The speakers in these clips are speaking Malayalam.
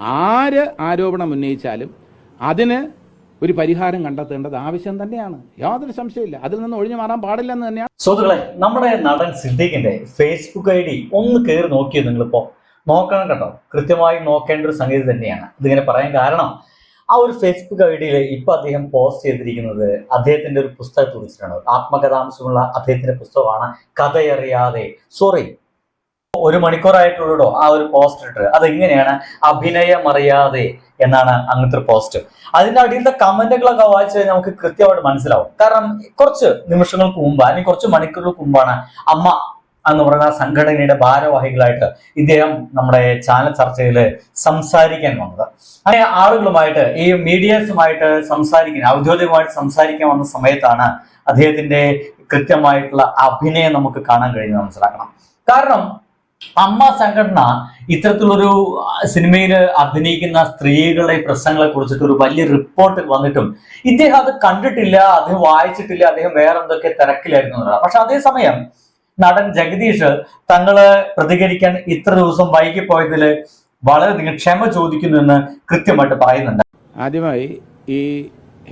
ആര് ആരോപണം ഉന്നയിച്ചാലും അതിന് ഒരു പരിഹാരം കണ്ടെത്തേണ്ടത് ആവശ്യം തന്നെയാണ്. യാതൊരു സംശയമില്ല അതിൽ നിന്ന് ഒഴിഞ്ഞു മാറാൻ പാടില്ലെന്ന് തന്നെയാണ്. സുഹൃത്തുക്കളെ നമ്മുടെ നടൻ സിദ്ദീഖിന്റെ ഫേസ്ബുക്ക് ഐ ഡി ഒന്ന് കയറി നോക്കിയത് നിങ്ങളിപ്പോ നോക്കണം കേട്ടോ. കൃത്യമായി നോക്കേണ്ട ഒരു സംഗതി തന്നെയാണ്. ഇതിങ്ങനെ പറയാൻ കാരണം ആ ഒരു ഫേസ്ബുക്ക് ഐ ഡിയിൽ ഇപ്പൊ അദ്ദേഹം പോസ്റ്റ് ചെയ്തിരിക്കുന്നത് അദ്ദേഹത്തിന്റെ ഒരു പുസ്തകത്തെ കുറിച്ചിട്ടാണ് ആത്മകഥാംശമുള്ള അദ്ദേഹത്തിന്റെ പുസ്തകമാണ് കഥയറിയാതെ. സോറി ഒരു മണിക്കൂറായിട്ടുള്ളൂ ആ ഒരു പോസ്റ്റ് ഇട്ട് അതെങ്ങനെയാണ്? അഭിനയമറിയാതെ എന്നാണ് അങ്ങനത്തെ ഒരു പോസ്റ്റ് അതിന്റെ അടിയിലത്തെ കമന്റുകളൊക്കെ വായിച്ചു കഴിഞ്ഞാൽ നമുക്ക് കൃത്യമായിട്ട് മനസ്സിലാവും. കാരണം കുറച്ച് നിമിഷങ്ങൾക്ക് മുമ്പ് അല്ലെങ്കിൽ കുറച്ച് മണിക്കൂറുകൾക്ക് മുമ്പാണ് അമ്മ എന്ന് പറയുന്ന സംഘടനയുടെ ഭാരവാഹികളായിട്ട് ഇദ്ദേഹം നമ്മുടെ ചാനൽ ചർച്ചയിൽ സംസാരിക്കാൻ വന്നത്. അങ്ങനെ ആളുകളുമായിട്ട് ഈ മീഡിയസുമായിട്ട് സംസാരിക്കാൻ ഔദ്യോഗികമായിട്ട് സംസാരിക്കാൻ വന്ന സമയത്താണ് അദ്ദേഹത്തിന്റെ കൃത്യമായിട്ടുള്ള അഭിനയം നമുക്ക് കാണാൻ കഴിയുന്നത് മനസ്സിലാക്കണം. കാരണം അമ്മ സംഘടന ഇത്തരത്തിലൊരു സിനിമയിൽ അഭിനയിക്കുന്ന സ്ത്രീകളുടെ പ്രശ്നങ്ങളെ കുറിച്ചിട്ട് ഒരു വലിയ റിപ്പോർട്ട് വന്നിട്ടും ഇദ്ദേഹം അത് കണ്ടിട്ടില്ല അദ്ദേഹം വായിച്ചിട്ടില്ല അദ്ദേഹം വേറെ എന്തൊക്കെ തിരക്കിലായിരുന്നു. പക്ഷെ അതേസമയം നടൻ ജഗദീഷ് തങ്ങൾ പ്രതികരിക്കാൻ ഇത്ര ദിവസം വൈകിപ്പോയതിൽ വളരെയധികം ക്ഷമ ചോദിക്കുന്നു എന്ന് കൃത്യമായിട്ട് പറയുന്നുണ്ട് ആദ്യമായി ഈ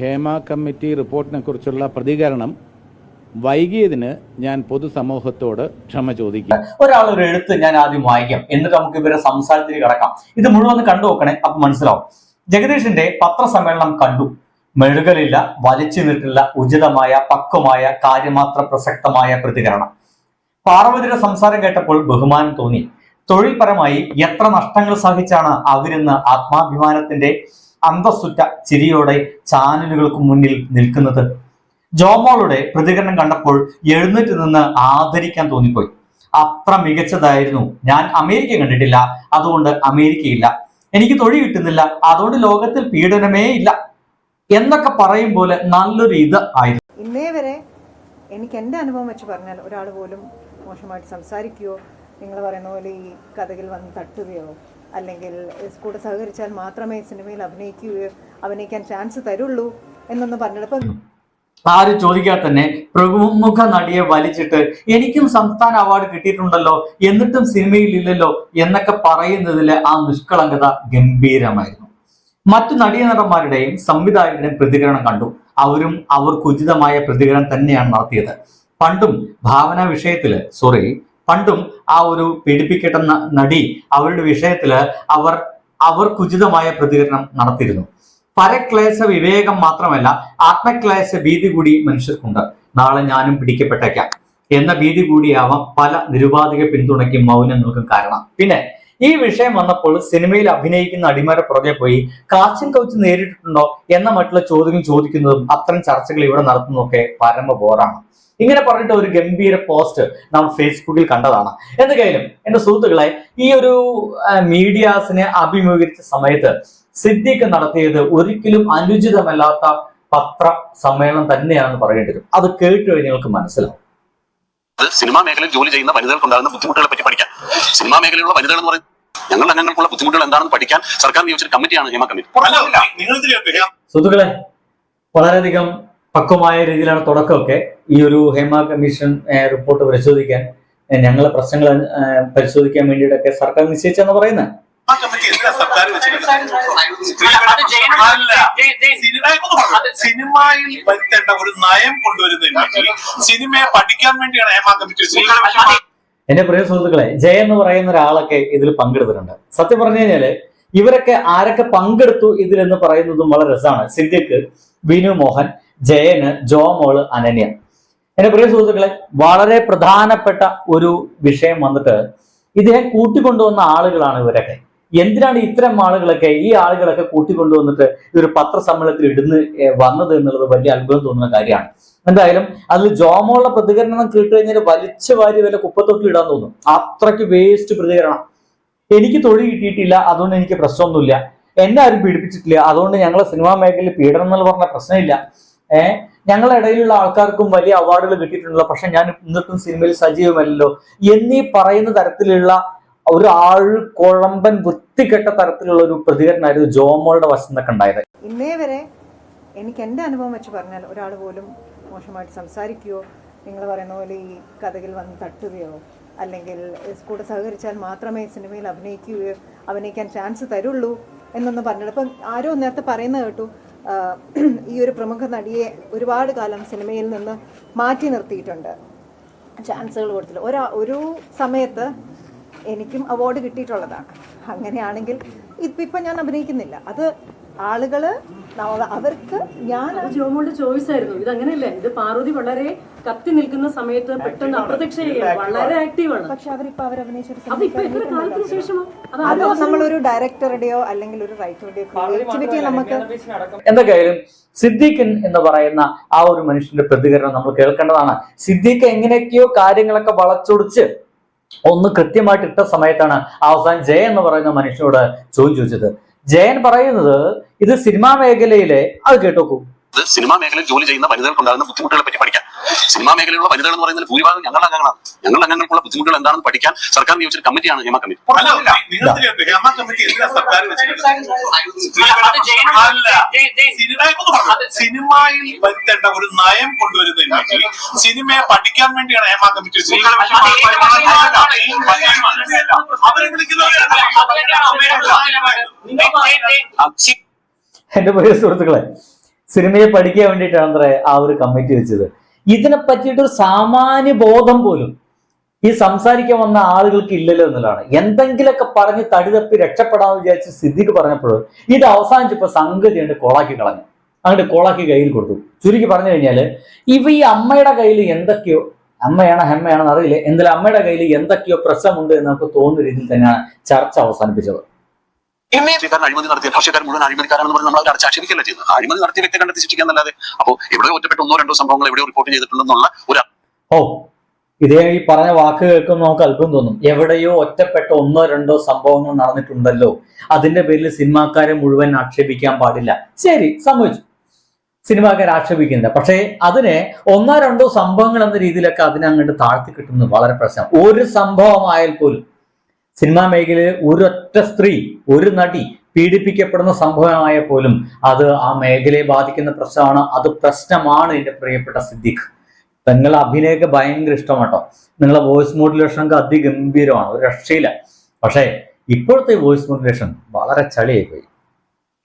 ഹേമ കമ്മിറ്റി റിപ്പോർട്ടിനെ കുറിച്ചുള്ള പ്രതികരണം വൈകിയതിന് ഞാൻ പൊതുസമൂഹത്തോട് ക്ഷമ ചോദിക്കും. ഒരാൾ ഒരു എഴുത്ത് ഞാൻ ആദ്യം വായിക്കാം. എന്നിട്ട് നമുക്ക് ഇവരെ സംസാരത്തിൽ കിടക്കാം. ഇത് മുഴുവൻ കണ്ടു നോക്കണേ അപ്പൊ മനസ്സിലാവും. ജഗദീഷിന്റെ പത്രസമ്മേളനം കണ്ടു. മെഴുകലില്ല വലിച്ചു നിട്ടില്ല ഉചിതമായ പക്വമായ കാര്യമാത്ര പ്രസക്തമായ പ്രതികരണം. പാർവതിയുടെ സംസാരം കേട്ടപ്പോൾ ബഹുമാനം തോന്നി. തൊഴിൽപരമായി എത്ര നഷ്ടങ്ങൾ സഹിച്ചാണ് അവരിന്ന് ആത്മാഭിമാനത്തിന്റെ അന്തസ്സുറ്റ ചിരിയോടെ ചാനലുകൾക്ക് മുന്നിൽ നിൽക്കുന്നത്? ജോമോളുടെ പ്രതികരണം കണ്ടപ്പോൾ എഴുന്നേറ്റ് നിന്ന് ആദരിക്കാൻ തോന്നിപ്പോയി. അത്ര മികച്ചതായിരുന്നു. ഞാൻ അമേരിക്ക കണ്ടിട്ടില്ല. അതുകൊണ്ട് അമേരിക്കയില്ല. എനിക്ക് തൊഴിൽ കിട്ടുന്നില്ല. അതുകൊണ്ട് ലോകത്തിൽ പീഡനമേ ഇല്ല. എന്നൊക്കെ പറയും പോലെ നല്ലൊരു ഇത് ആയിരുന്നു. ഇന്നേ വരെ എനിക്ക് എന്റെ അനുഭവം വെച്ച് പറഞ്ഞാൽ ഒരാൾ പോലും മോശമായിട്ട് സംസാരിക്കുകയോ നിങ്ങൾ പറയുന്ന പോലെ ഈ കഥകിൽ വന്ന് തട്ടുകയോ അല്ലെങ്കിൽ കൂടെ സഹകരിച്ചാൽ മാത്രമേ സിനിമയിൽ അഭിനയിക്കുകയോ അഭിനയിക്കാൻ ചാൻസ് തരുള്ളൂ എന്നൊന്നും പറഞ്ഞിട്ട് ഇപ്പം ആരും ചോദിക്കാതെ തന്നെ പ്രമുഖ നടിയെ വലിച്ചിട്ട് എനിക്കും സംസ്ഥാന അവാർഡ് കിട്ടിയിട്ടുണ്ടല്ലോ എന്നിട്ടും സിനിമയിൽ ഇല്ലല്ലോ എന്നൊക്കെ പറയുന്നതിലെ ആ നിഷ്കളങ്കത ഗംഭീരമായിരുന്നു. മറ്റു നടീനടന്മാരുടെയും സംവിധായകരുടെയും പ്രതികരണം കണ്ടു. അവരും അവർക്ക് ഉചിതമായ പ്രതികരണം തന്നെയാണ് നടത്തിയത്. പണ്ടും ഭാവന വിഷയത്തിൽ സോറി പണ്ടും ആ ഒരു പീഡിപ്പിക്കട്ടെന്ന നടി അവരുടെ വിഷയത്തിൽ അവർ അവർക്കുചിതമായ പ്രതികരണം നടത്തിയിരുന്നു. പരക്ലേശ വിവേകം മാത്രമല്ല ആത്മക്ലേശ ഭീതി കൂടി മനുഷ്യർക്കുണ്ട്. നാളെ ഞാനും പിടിക്കപ്പെട്ടേക്കാം. എന്ന ഭീതി കൂടിയാവാം പല നിരുപാധിക പിന്തുണയ്ക്കും മൗനം നിൽക്കും കാരണം. പിന്നെ ഈ വിഷയം വന്നപ്പോൾ സിനിമയിൽ അഭിനയിക്കുന്ന അടിമാരെ പുറകെ പോയി കാച്ചിൻ കൗച്ച് നേരിട്ടിട്ടുണ്ടോ എന്ന മറ്റുള്ള ചോദ്യങ്ങൾ ചോദിക്കുന്നതും അത്തരം ചർച്ചകൾ ഇവിടെ നടത്തുന്നതൊക്കെ പരമ ബോറാണ്. ഇങ്ങനെ പറഞ്ഞിട്ട് ഒരു ഗംഭീര പോസ്റ്റ് നാം ഫേസ്ബുക്കിൽ കണ്ടതാണ്. എന്തൊക്കെയായാലും എന്റെ സുഹൃത്തുക്കളെ ഈ ഒരു മീഡിയാസിനെ അഭിമുഖീകരിച്ച സമയത്ത് സിദ്ദീഖ് നടത്തിയത് ഒരിക്കലും അനുചിതമല്ലാത്ത പത്ര സമ്മേളനം തന്നെയാണെന്ന് പറയേണ്ടി വരും. അത് കേട്ട് കഴിഞ്ഞാൽ നിങ്ങൾക്ക് മനസ്സിലാവും. അത് സിനിമാ മേഖലയിൽ ജോലി ചെയ്യുന്ന വനിതകൾക്ക് ഉണ്ടാകുന്ന ബുദ്ധിമുട്ടുകളെ പറ്റി പഠിക്കാം. സിനിമാ മേഖലയിലുള്ള വനിതകൾ എന്ന് പറയുന്നത് ഞങ്ങളുടെ അംഗങ്ങൾക്കുള്ള ബുദ്ധിമുട്ടുകൾ എന്താണെന്ന് പഠിക്കാൻ സർക്കാർ നിയോഗിച്ച കമ്മിറ്റിയാണ് ഹേമ കമ്മിറ്റി. സുഹൃത്തുക്കളെ വളരെയധികം പക്വമായ രീതിയിലാണ് തുടക്കമൊക്കെ. ഈ ഒരു ഹേമ കമ്മീഷൻ റിപ്പോർട്ട് പരിശോധിക്കാൻ ഞങ്ങളുടെ ഞങ്ങളെ പ്രശ്നങ്ങൾ പരിശോധിക്കാൻ വേണ്ടിയിട്ടൊക്കെ സർക്കാർ നിശ്ചയിച്ചെന്ന് പറയുന്നത് കമ്മിറ്റി സർക്കാർ സിനിമയിൽ വരുത്തേണ്ട ഒരു നയം കൊണ്ടുവരുന്നതിന് സിനിമയെ പഠിക്കാൻ വേണ്ടിയാണ് ഹേമ കമ്മിറ്റി വെച്ചിരിക്കുന്നത്. എന്റെ പ്രിയ സുഹൃത്തുക്കളെ ജയ എന്ന് പറയുന്ന ഒരാളൊക്കെ ഇതിൽ പങ്കെടുത്തിട്ടുണ്ട്. സത്യം പറഞ്ഞു കഴിഞ്ഞാൽ ഇവരൊക്കെ ആരൊക്കെ പങ്കെടുത്തു ഇതിലെന്ന് പറയുന്നതും വളരെ രസമാണ്. സിദ്ദിഖ് വിനു മോഹൻ ജയന് ജോമോൾ അനന്യ. എന്റെ പ്രിയ സുഹൃത്തുക്കളെ വളരെ പ്രധാനപ്പെട്ട ഒരു വിഷയം വന്നിട്ട് ഇദ്ദേഹം കൂട്ടിക്കൊണ്ടുവന്ന ആളുകളാണ് ഇവരൊക്കെ. എന്തിനാണ് ഇത്തരം ആളുകളൊക്കെ ഈ ആളുകളൊക്കെ കൂട്ടിക്കൊണ്ടുവന്നിട്ട് ഈ ഒരു പത്രസമ്മേളനത്തിൽ ഇടുന്ന് വന്നത് എന്നുള്ളത് വലിയ അത്ഭുതം തോന്നുന്ന കാര്യമാണ്. എന്തായാലും അതിൽ ജോമോളുടെ പ്രതികരണം കേട്ട് കഴിഞ്ഞാൽ വലിച്ച വാരി വല്ല കുപ്പത്തൊക്കെ ഇടാൻ തോന്നും. അത്രയ്ക്ക് വേസ്റ്റ് പ്രതികരണം. എനിക്ക് തൊഴിൽ കിട്ടിയിട്ടില്ല അതുകൊണ്ട് എനിക്ക് പ്രശ്നമൊന്നുമില്ല. എന്നെ ആരും പീഡിപ്പിച്ചിട്ടില്ല അതുകൊണ്ട് ഞങ്ങളെ സിനിമാ മേഖലയിൽ പീഡനം എന്നുള്ള പറഞ്ഞ പ്രശ്നമില്ല. ഏഹ് ഞങ്ങളുടെ ഇടയിലുള്ള ആൾക്കാർക്കും വലിയ അവാർഡുകൾ കിട്ടിയിട്ടുണ്ടല്ലോ പക്ഷെ ഞാൻ എന്നിട്ടും സിനിമയിൽ സജീവമല്ലല്ലോ. എന്നീ പറയുന്ന തരത്തിലുള്ള ഒരു കുഴമ്പൻ വൃത്തികെട്ട തരത്തിലുള്ള ഒരു പ്രതികരണമായിരുന്നു ജോമോളുടെ വശം നിന്നൊക്കെ ഉണ്ടായത്. ഇന്നേ വരെ എനിക്ക് എന്റെ അനുഭവം വെച്ച് പറഞ്ഞാൽ ഒരാൾ പോലും മോശമായിട്ട് സംസാരിക്കുകയോ നിങ്ങൾ പറയുന്ന പോലെ ഈ കഥകിൽ വന്ന് തട്ടുകയോ അല്ലെങ്കിൽ കൂടെ സഹകരിച്ചാൽ മാത്രമേ സിനിമയിൽ അഭിനയിക്കുകയോ അഭിനയിക്കാൻ ചാൻസ് തരുള്ളൂ എന്നൊന്നും പറഞ്ഞത് ഇപ്പം ആരോ നേരത്തെ പറയുന്നത് കേട്ടു ഈ ഒരു പ്രമുഖ നടിയെ ഒരുപാട് കാലം സിനിമയിൽ നിന്ന് മാറ്റി നിർത്തിയിട്ടുണ്ട്. ചാൻസുകൾ കൊടുത്തില്ല ഒരു സമയത്ത് എനിക്കും അവാർഡ് കിട്ടിയിട്ടുള്ളതാണ്. അങ്ങനെയാണെങ്കിൽ ഇപ്പം ഞാൻ അഭിനയിക്കുന്നില്ല. അത് ആളുകൾ അവർക്ക് ഞാൻ ജോമോളുടെ ചോയ്സ് ആയിരുന്നു. ഇത് അങ്ങനെയല്ല ഇത് പാർവതി വളരെ കത്തി നിൽക്കുന്ന സമയത്ത് പെട്ടെന്ന് അപ്രത്യക്ഷ വളരെ ആക്റ്റീവാണ് പക്ഷെ അവരിപ്പോ അവർ അഭിനയിച്ചൊരു അപ്പൊ ഇപ്പൊ എത്ര കാലത്തിന് ശേഷമോ? അത് അത് നമ്മളൊരു ഡയറക്ടറുടെയോ അല്ലെങ്കിൽ ഒരു റൈറ്ററുടെയോ ക്രിയേറ്റിവിറ്റി നമുക്ക് എന്തൊക്കെയായാലും സിദ്ദീഖൻ എന്ന് പറയുന്ന ആ ഒരു മനുഷ്യന്റെ പ്രതികരണം നമ്മൾ കേൾക്കേണ്ടതാണ്. സിദ്ദീഖ് എങ്ങനെയൊക്കെയോ കാര്യങ്ങളൊക്കെ വളച്ചൊടിച്ച് ഒന്ന് കൃത്യമായിട്ട് ഇട്ട സമയത്താണ് അവസാനം ജയൻ എന്ന് പറയുന്ന മനുഷ്യനോട് ചോദ്യം ചോദിച്ചത്. ജയൻ പറയുന്നത് ഇത് സിനിമാ മേഖലയിലെ അത് കേട്ടോക്കൂ. സിനിമാ മേഖലയിൽ ജോലി ചെയ്യുന്ന വനിതകൾക്കുണ്ടാകുന്ന ബുദ്ധിമുട്ടുകളെ പറ്റി സിനിമാ മേഖലയിലുള്ള വനിതകൾ എന്ന് പറയുന്നത് ഭൂരിഭാഗം ഞങ്ങളുടെ അംഗങ്ങളാണ് ഞങ്ങളുടെ അംഗങ്ങൾക്കുള്ള ബുദ്ധിമുട്ടുകൾ എന്താണെന്ന് പഠിക്കാൻ സർക്കാർ നിയോഗിച്ചൊരു കമ്മിറ്റിയാണ് ഹേമ കമ്മിറ്റി സിനിമയിൽ വരുത്തേണ്ട ഒരു നയം കൊണ്ടുവരുന്നില്ലെങ്കിൽ സിനിമയെ പഠിക്കാൻ വേണ്ടിയാണ് ഹേമ കമ്മിറ്റി. അവരെ എന്റെ പ്രിയ സുഹൃത്തുക്കളെ സിനിമയെ പഠിക്കാൻ വേണ്ടിയിട്ടാണ് അത്ര ആ ഒരു കമ്മിറ്റി വെച്ചത് ഇതിനെ പറ്റിയിട്ട് ഒരു സാമാന്യ ബോധം പോലും ഈ സംസാരിക്കാൻ വന്ന ആളുകൾക്ക് ഇല്ലല്ലോ എന്നുള്ളതാണ്. എന്തെങ്കിലുമൊക്കെ പറഞ്ഞ് തടിതപ്പി രക്ഷപ്പെടാമെന്ന് വിചാരിച്ച് സിദ്ദിഖ് പറഞ്ഞപ്പോൾ ഇത് അവസാനിച്ചപ്പോ സംഗതി ഉണ്ട് കോളാക്കി കളഞ്ഞു. അങ്ങോട്ട് കോളാക്കി കയ്യിൽ കൊടുത്തു. ചുരുക്കി പറഞ്ഞു കഴിഞ്ഞാൽ ഇവ ഈ അമ്മയുടെ കയ്യിൽ എന്തൊക്കെയോ അമ്മയാണോ ഹെമ്മയാണെന്ന് അറിയില്ല എന്തായാലും അമ്മയുടെ കയ്യിൽ എന്തൊക്കെയോ പ്രശ്നമുണ്ട് എന്ന് നമുക്ക് തോന്നുന്ന രീതിയിൽ തന്നെയാണ് ചർച്ച അവസാനിപ്പിച്ചത്. രാഷ്ട്രീയക്കാരൻ അഴിമതി നടത്തിയ രാഷ്ട്രീയക്കാരൻ മുഴുവൻ അഴിമതിക്കാരാണെന്ന് പറഞ്ഞ് നമ്മൾ അവർ അടച്ചാക്ഷേപിക്കല്ല ചെയ്യുന്നത് അഴിമതി നടത്തിയ വ്യക്തി കണ്ടെത്തി ശിക്ഷിക്കാന്നല്ലാതെ അപ്പോൾ ഇവിടെ ഒറ്റപ്പെട്ട ഒന്നോ രണ്ടോ സംഭവങ്ങൾ എവിടെയോ റിപ്പോർട്ട് ചെയ്തിട്ടുണ്ടെന്നുള്ള ഒരു ഓ ഇതേ ഈ പറഞ്ഞ വാക്ക് കേൾക്കുമ്പോൾ നമുക്ക് അല്പം തോന്നും. എവിടെയോ ഒറ്റപ്പെട്ട ഒന്നോ രണ്ടോ സംഭവങ്ങൾ നടന്നിട്ടുണ്ടല്ലോ. അതിന്റെ പേരിൽ സിനിമാക്കാരെ മുഴുവൻ ആക്ഷേപിക്കാൻ പാടില്ല. ശരി സംഭവിച്ചു സിനിമാക്കാരെ ആക്ഷേപിക്കുന്നില്ല. പക്ഷേ അതിനെ ഒന്നോ രണ്ടോ സംഭവങ്ങൾ എന്ന രീതിയിലൊക്കെ അതിനെ അങ്ങോട്ട് താഴ്ത്തി കിട്ടുന്നത് വളരെ പ്രശ്നം ഒരു സംഭവമായാൽ പോലും സിനിമാ മേഖലയിൽ ഒരൊറ്റ സ്ത്രീ ഒരു നടി പീഡിപ്പിക്കപ്പെടുന്ന സംഭവമായ പോലും അത് ആ മേഖലയെ ബാധിക്കുന്ന പ്രശ്നമാണ്. അത് പ്രശ്നമാണ് എന്റെ പ്രിയപ്പെട്ട സിദ്ദിഖ്. നിങ്ങളെ അഭിനയൊക്കെ ഭയങ്കര ഇഷ്ടമാട്ടോ. നിങ്ങളെ വോയിസ് മോഡുലേഷനൊക്കെ അതിഗംഭീരമാണ്. ഒരു രക്ഷയില്ല. പക്ഷേ ഇപ്പോഴത്തെ വോയിസ് മോഡുലേഷൻ വളരെ ചളിയായി പോയി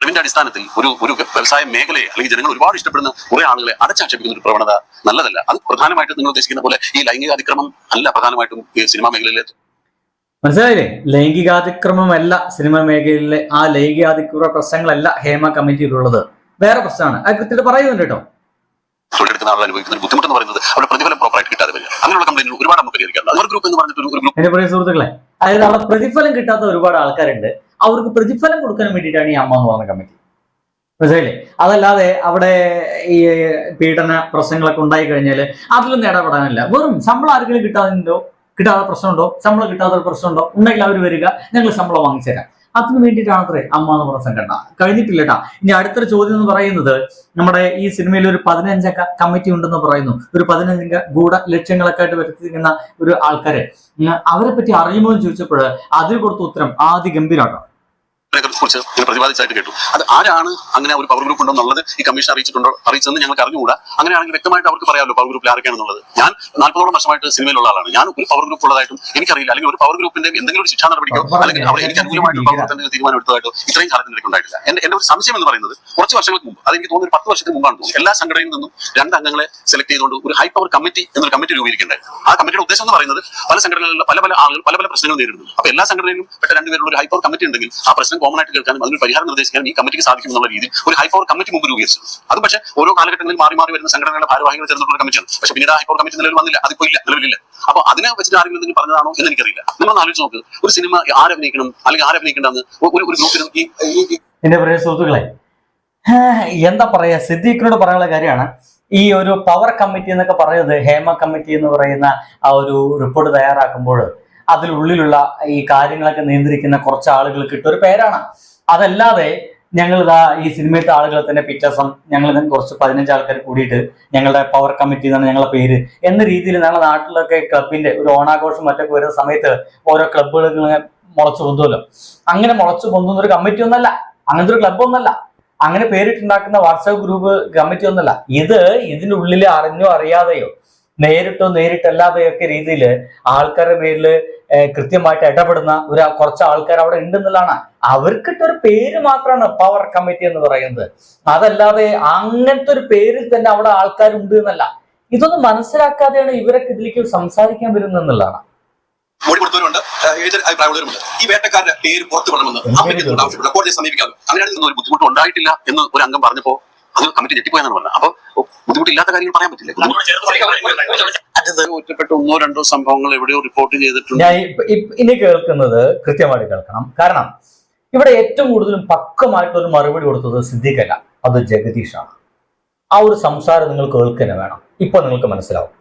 അതിന്റെ അടിസ്ഥാനത്തിൽ ഒരു ഒരു വ്യവസായ മേഖലയെ അല്ലെങ്കിൽ ജനങ്ങൾ ഒരുപാട് ഇഷ്ടപ്പെടുന്ന കുറെ ആളുകളെ അടച്ചാക്ഷേപിക്കുന്ന ഒരു പ്രവണത നല്ലതല്ല. അത് പ്രധാനമായിട്ടും നിങ്ങൾ ഉദ്ദേശിക്കുന്ന പോലെ ഈ ലൈംഗിക അതിക്രമം അല്ല പ്രധാനമായിട്ടും സിനിമാ മേഖലയിലെ മനസ്സിലായില്ലേ? ലൈംഗികാതിക്രമമല്ല സിനിമ മേഖലയിലെ ആ ലൈംഗികാതിക്രമ പ്രശ്നങ്ങളല്ല ഹേമ കമ്മിറ്റിയിലുള്ളത്. വേറെ പ്രശ്നമാണ്. അത് കൃത്യമായിട്ട് പറയുന്നുണ്ട് കേട്ടോ. തൊഴിലെടുക്കുന്ന ആളുകൾ അനുഭവിക്കുന്ന ഒരു ബുദ്ധിമുട്ട് എന്ന് പറയുന്നത് അവരുടെ പ്രതിഫലം പ്രോപ്പറായിട്ട് കിട്ടാതെ വരിക. അങ്ങനെയുള്ള കംപ്ലൈന്റ് ഒരുപാട് നമുക്ക് പരിഹരിക്കാം അവർ ഗ്രൂപ്പ് എന്ന് പറഞ്ഞിട്ട് ഒരു ഗ്രൂപ്പ് എന്റെ പ്രിയ സുഹൃത്തുക്കളെ അതായത് അവിടെ പ്രതിഫലം കിട്ടാത്ത ഒരുപാട് ആൾക്കാരുണ്ട്. അവർക്ക് പ്രതിഫലം കൊടുക്കാൻ വേണ്ടിയിട്ടാണ് ഈ അമ്മ എന്ന് പറഞ്ഞ കമ്മിറ്റി. മനസ്സിലായില്ലേ? അതല്ലാതെ അവിടെ ഈ പീഡന പ്രശ്നങ്ങളൊക്കെ ഉണ്ടായി കഴിഞ്ഞാൽ അതിലൊന്നും ഇടപെടാനില്ല. വെറും ശമ്പളം ആർക്കെങ്കിലും കിട്ടാതുണ്ടോ കിട്ടാത്ത പ്രശ്നമുണ്ടോ? ശമ്പളം കിട്ടാത്ത പ്രശ്നമുണ്ടോ? ഉണ്ടെങ്കിൽ അവർ വരിക ഞങ്ങൾ ശമ്പളം വാങ്ങിച്ചു തരാം അതിന് വേണ്ടിയിട്ടാണ് അത്രേ അമ്മ എന്ന് പറഞ്ഞ സംഘടന. കഴിഞ്ഞിട്ടില്ല കേട്ടാ ഇനി അടുത്തൊരു ചോദ്യം എന്ന് പറയുന്നത് നമ്മുടെ ഈ സിനിമയിൽ ഒരു പതിനഞ്ചംഗ കമ്മിറ്റി ഉണ്ടെന്ന് പറയുന്നു. ഒരു പതിനഞ്ചംഗ ഗൂഢ ലക്ഷ്യങ്ങളൊക്കെ ആയിട്ട് വരുത്തിരിക്കുന്ന ഒരു ആൾക്കാരെ. അവരെ പറ്റി അറിയുമോ എന്ന് ചോദിച്ചപ്പോൾ അതിൽ കൊടുത്ത ഉത്തരം ആദ്യ ഗംഭീരാട്ടോ. കുറിച്ച് ഇങ്ങനെ പ്രതിപാദിച്ചായിട്ട് കേട്ടു. അത് ആരാണ് അങ്ങനെ ഒരു പവർ ഗ്രൂപ്പ് ഉണ്ടെന്നുള്ളത് ഈ കമ്മീഷൻ അറിയിച്ചിട്ടുണ്ടോ അറിയിച്ചെന്ന് ഞങ്ങൾക്ക് അറിഞ്ഞുകൂടാ. അങ്ങനെയാണെങ്കിൽ വ്യക്തമായിട്ട് അവർക്ക് പറയാമല്ലോ പവർ ഗ്രൂപ്പിൽ ആരൊക്കെയാണെന്നുള്ളത്. ഞാൻ നാൽപ്പതോളം വർഷമായിട്ട് സിനിമയിലുള്ള ആളാണ്. ഞാൻ ഒരു പവർ ഗ്രൂപ്പ് ഉള്ളതായിട്ടും എനിക്കറിയില്ല. അല്ലെങ്കിൽ ഒരു പവർ ഗ്രൂപ്പിന്റെ എന്തെങ്കിലും ഒരു ശിക്ഷാ നടപടിക്കോ അല്ലെങ്കിൽ അവർ എനിക്ക് അനുകൂലമായിട്ട് പവർ ഗ്രൂപ്പിന്റെ തീരുമാനം എടുത്തതായിട്ടോ ഇത്രയും കാലത്തിനിടയ്ക്ക് ഉണ്ടായിട്ടില്ല. എന്റെ എന്റെ ഒരു സംശയം എന്ന് പറയുന്നത് കുറച്ച് വർഷങ്ങൾക്ക് മുമ്പ് അത് എനിക്ക് തോന്നുന്നു ഒരു പത്ത് വർഷത്തിന് മുമ്പാണ് തോന്നുന്നു. എല്ലാ സംഘടനയിൽ നിന്നും രണ്ട് അംഗങ്ങളെ സെലക്ട് ചെയ്തുകൊണ്ട് ഒരു ഹൈ പവർ കമ്മിറ്റി എന്നൊരു കമ്മിറ്റി രൂപീകരിക്കേണ്ടത് ആ കമ്മിറ്റിയുടെ ഉദ്ദേശം എന്ന് പറയുന്നത് പല സംഘടനകളിലുള്ള പല പല ആളുകൾ പല പല പ്രശ്നങ്ങൾ നേരിടുന്നു അപ്പൊ എല്ലാ സംഘടനയിലും പെട്ട രണ്ടുപേരുള്ള ഒരു ഹൈ പവർ കമ്മിറ്റി ഉണ്ടെങ്കിൽ ആ പ്രശ്നം കോമൺ ആയിട്ട് കേൾക്കാനും അതിന് പരിഹാരം നിർദ്ദേശിക്കാനും ഈ കമ്മിറ്റിക്ക് സാധിക്കും എന്നുള്ള രീതിയിൽ ഒരു ഹൈ പവർ കമ്മിറ്റി മുമ്പ് രൂപീകരിച്ചു. അത് പക്ഷേ ഓരോ കാലഘട്ടങ്ങളിൽ മാറി മാറി വരുന്ന സംഘടനകളുടെ ഭാരവാഹികൾ ചേർന്നിട്ടുള്ള കമ്മിറ്റിയാണ് പക്ഷേ പിന്നീട് ആ ഹൈ പവർ കമ്മിറ്റി നിലവിൽ വന്നില്ല. അതിപ്പോ ഇല്ല. നിലവിലില്ല അപ്പൊ അതിനെ വെച്ചിട്ട് ആരെങ്കിലും എന്തെങ്കിലും പറഞ്ഞതാണോ എന്ന് എനിക്കറിയില്ല. നിങ്ങൾ ആലോചിച്ച് നോക്ക്. ഒരു സിനിമ ആരഭിനയിക്കണം അല്ലെങ്കിൽ ആരഭിനയിക്കണ്ടെന്ന് ഒരു ഒരു ഗ്രൂപ്പിനും ഈ എന്റെ പ്രിയ സുഹൃത്തുക്കളെ എന്താ പറയാ? സിദ്ദീഖിനോട് പറയാനുള്ള കാര്യമാണ്. ഈ ഒരു പവർ കമ്മിറ്റി എന്നൊക്കെ പറയുന്നത് ഹേമ കമ്മിറ്റി എന്ന് പറയുന്ന ആ ഒരു റിപ്പോർട്ട് തയ്യാറാക്കുമ്പോൾ അതിലുള്ളിലുള്ള ഈ കാര്യങ്ങളൊക്കെ നിയന്ത്രിക്കുന്ന കുറച്ച് ആളുകൾ കിട്ടും. ഒരു പേരാണ്. അതല്ലാതെ ഞങ്ങൾ ഇതാ ഈ സിനിമയിലത്തെ ആളുകളെ തന്നെ പിറ്റേസം ഞങ്ങൾ കുറച്ച് പതിനഞ്ച് ആൾക്കാർ കൂടിയിട്ട് ഞങ്ങളുടെ പവർ കമ്മിറ്റി എന്നാണ് ഞങ്ങളുടെ പേര്. എന്ന രീതിയിൽ ഞങ്ങളുടെ നാട്ടിലൊക്കെ ക്ലബിന്റെ ഒരു ഓണാഘോഷം മറ്റൊക്കെ വരുന്ന സമയത്ത് ഓരോ ക്ലബുകൾ ഇങ്ങനെ മുളച്ചു പൊന്തുമല്ലോ അങ്ങനെ മുളച്ചു പൊന്തുന്ന ഒരു കമ്മിറ്റി ഒന്നല്ല. അങ്ങനത്തെ ഒരു ക്ലബ് ഒന്നല്ല. അങ്ങനെ പേരിട്ടുണ്ടാക്കുന്ന വാട്സാപ്പ് ഗ്രൂപ്പ് കമ്മിറ്റി ഒന്നല്ല. ഇത് ഇതിന്റെ ഉള്ളിൽ അറിഞ്ഞോ അറിയാതെയോ നേരിട്ടോ നേരിട്ടല്ലാതെയോ ഒക്കെ രീതിയിൽ ആൾക്കാരുടെ പേരിൽ കൃത്യമായിട്ട് ഇടപെടുന്ന ഒരു കുറച്ച് ആൾക്കാർ അവിടെ ഉണ്ടെന്നുള്ളതാണ്. അവർക്കിട്ടൊരു പേര് മാത്രമാണ് പവർ കമ്മിറ്റി എന്ന് പറയുന്നത്. അതല്ലാതെ അങ്ങനത്തെ ഒരു പേരിൽ തന്നെ അവിടെ ആൾക്കാരുണ്ട് എന്നല്ല. ഇതൊന്നും മനസ്സിലാക്കാതെയാണ് ഇവരൊക്കെ ഇതിലേക്ക് സംസാരിക്കാൻ വരുന്നത് എന്നുള്ളതാണ്. കൊടുത്തവരുണ്ട് അഭിപ്രായമുള്ളവരുമുണ്ട്. ഈ വേട്ടക്കാരുടെ പേര് പുറത്തു വിടണമെന്ന് ആവശ്യപ്പെട്ടു. കോടതിയെ സമീപിക്കാമല്ലോ അങ്ങനെയാണെങ്കിൽ ഒരു ബുദ്ധിമുട്ട് ഉണ്ടായിട്ടില്ല എന്ന് ഒരു അംഗം പറഞ്ഞപ്പോ അത് കമ്മിറ്റി ഞെട്ടിപ്പോയെന്നാണ് പറഞ്ഞത്. അപ്പൊ ബുദ്ധിമുട്ടില്ലാത്ത കാര്യങ്ങൾ പറയാൻ പറ്റില്ല? അത് ഒറ്റപ്പെട്ട ഒന്നോ രണ്ടോ സംഭവങ്ങൾ എവിടെയോ റിപ്പോർട്ട് ചെയ്തിട്ടുണ്ട്. ഞാൻ ഇനി കേൾക്കുന്നത് കൃത്യമായിട്ട് കേൾക്കണം. കാരണം ഇവിടെ ഏറ്റവും കൂടുതലും പക്വമായിട്ട് ഒരു മറുപടി കൊടുത്തത് സിദ്ധിക്കല്ല അത് ജഗദീഷാണ്. ആ ഒരു സംസാരം നിങ്ങൾ കേൾക്കുക വേണം. ഇപ്പൊ നിങ്ങൾക്ക് മനസ്സിലാവും.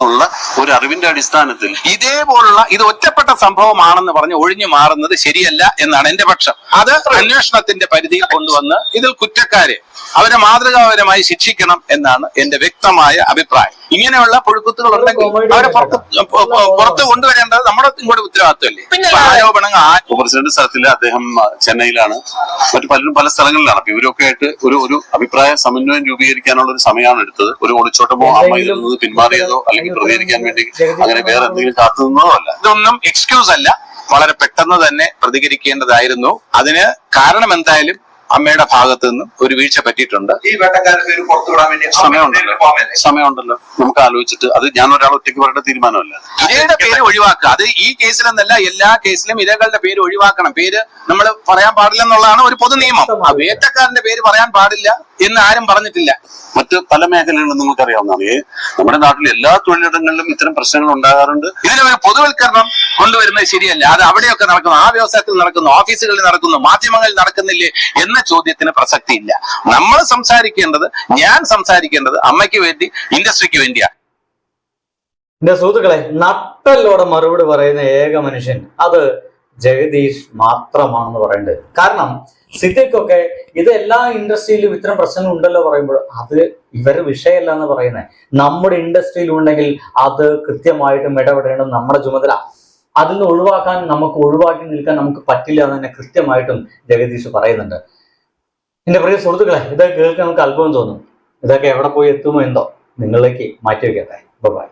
ഉള്ള ഒരു അറിവിന്റെ അടിസ്ഥാനത്തിൽ ഇതേപോലുള്ള ഇത് ഒറ്റപ്പെട്ട സംഭവമാണെന്ന് പറഞ്ഞ് ഒഴിഞ്ഞു മാറുന്നത് ശരിയല്ല എന്നാണ് എന്റെ പക്ഷം. അത് അന്വേഷണത്തിന്റെ പരിധിയിൽ കൊണ്ടുവന്ന് ഇതിൽ കുറ്റക്കാരെ അവരെ മാതൃകാപരമായി ശിക്ഷിക്കണം എന്നാണ് എന്റെ വ്യക്തമായ അഭിപ്രായം. ഇങ്ങനെയുള്ള പുഴുക്കുത്തുകൾ ഉണ്ടെങ്കിൽ അവരെ പുറത്ത് പുറത്ത് കൊണ്ടുവരേണ്ടത് കൂടെ ഉത്തരവാദിത്വമല്ലേ? ആരോപണങ്ങൾ പ്രസിഡന്റ് സ്ഥലത്തിൽ അദ്ദേഹം ചെന്നൈയിലാണ്. മറ്റു പലരും പല സ്ഥലങ്ങളിലാണ്. അപ്പൊ ഇവരൊക്കെ ആയിട്ട് ഒരു ഒരു അഭിപ്രായ സമന്വയം രൂപീകരിക്കാനുള്ള ഒരു സമയമാണ് എടുത്തത്. ഒരു ഒളിച്ചോട്ടമോ അമ്മയിൽ നിന്ന് പിന്മാറിയതോ അല്ലെങ്കിൽ പ്രതികരിക്കാൻ വേണ്ടി അങ്ങനെ വേറെ എന്തെങ്കിലും കാത്തു നിന്നതോ അല്ല. ഇതൊന്നും എക്സ്ക്യൂസ് അല്ല. വളരെ പെട്ടെന്ന് തന്നെ പ്രതികരിക്കേണ്ടതായിരുന്നു. അതിന് കാരണം എന്തായാലും അമ്മയുടെ ഭാഗത്തു നിന്ന് ഒരു വീഴ്ച പറ്റിയിട്ടുണ്ട്. ഈ സമയമുണ്ടല്ലോ. സമയമുണ്ടല്ലോ. നമുക്ക് ആലോചിച്ചിട്ട് അത് ഞാൻ ഒരാൾ ഒറ്റയ്ക്ക് പറയേണ്ട തീരുമാനമല്ല. ഇരയുടെ പേര് ഒഴിവാക്കുക. അത് ഈ കേസിലെന്നല്ല എല്ലാ കേസിലും ഇരകളുടെ പേര് ഒഴിവാക്കണം. പേര് നമ്മൾ പറയാൻ പാടില്ലെന്നുള്ളതാണ് ഒരു പൊതു നിയമം ആ വേട്ടക്കാരന്റെ പേര് പറയാൻ പാടില്ല. എന്ന് ആരും പറഞ്ഞിട്ടില്ല. മറ്റ് പല മേഖലകളിലും നിങ്ങൾക്ക് അറിയാവുന്നതാണ് ഈ നമ്മുടെ നാട്ടിൽ എല്ലാ തൊഴിലിടങ്ങളിലും ഇത്തരം പ്രശ്നങ്ങൾ ഉണ്ടാകാറുണ്ട്. ഇതിനൊരു പൊതുവൽക്കരണം കൊണ്ടുവരുന്നത് ശരിയല്ല. അത് അവിടെയൊക്കെ നടക്കുന്നു. ആ വ്യവസായത്തിൽ നടക്കുന്നു. ഓഫീസുകളിൽ നടക്കുന്നു. മാധ്യമങ്ങളിൽ നടക്കുന്നില്ലേ എന്ന ചോദ്യത്തിന് പ്രസക്തിയില്ല. നമ്മൾ സംസാരിക്കേണ്ടത് ഞാൻ സംസാരിക്കേണ്ടത് അമ്മയ്ക്ക് വേണ്ടി ഇൻഡസ്ട്രിക്ക് വേണ്ടിയാണ്. എന്റെ സുഹൃത്തുക്കളെ നട്ടല്ലോടെ മറുപടി പറയുന്ന ഏക മനുഷ്യൻ അത് ജഗദീഷ് മാത്രമാണെന്ന് പറയേണ്ടത് കാരണം സിദ്ദിഖൊക്കെ ഇത് എല്ലാ ഇൻഡസ്ട്രിയിലും ഇത്തരം പ്രശ്നങ്ങൾ ഉണ്ടല്ലോ പറയുമ്പോൾ അത് ഇവർ വിഷയമല്ല എന്ന് പറയുന്നത്. നമ്മുടെ ഇൻഡസ്ട്രിയിൽ ഉണ്ടെങ്കിൽ അത് കൃത്യമായിട്ടും ഇടപെടേണ്ടത് നമ്മുടെ ചുമതല. അതിൽ നിന്ന് ഒഴിവാക്കാൻ നമുക്ക് ഒഴിവാക്കി നിൽക്കാൻ നമുക്ക് പറ്റില്ല എന്ന് തന്നെ കൃത്യമായിട്ടും ജഗദീഷ് പറയുന്നുണ്ട്. എന്റെ പ്രിയ സുഹൃത്തുക്കളെ ഇതൊക്കെ കേൾക്കാൻ നമുക്ക് അത്ഭുതം തോന്നും. ഇതൊക്കെ എവിടെ പോയി എത്തുമോ എന്തോ നിങ്ങളിലേക്ക് മാറ്റി വയ്ക്കട്ടെ. ബൈ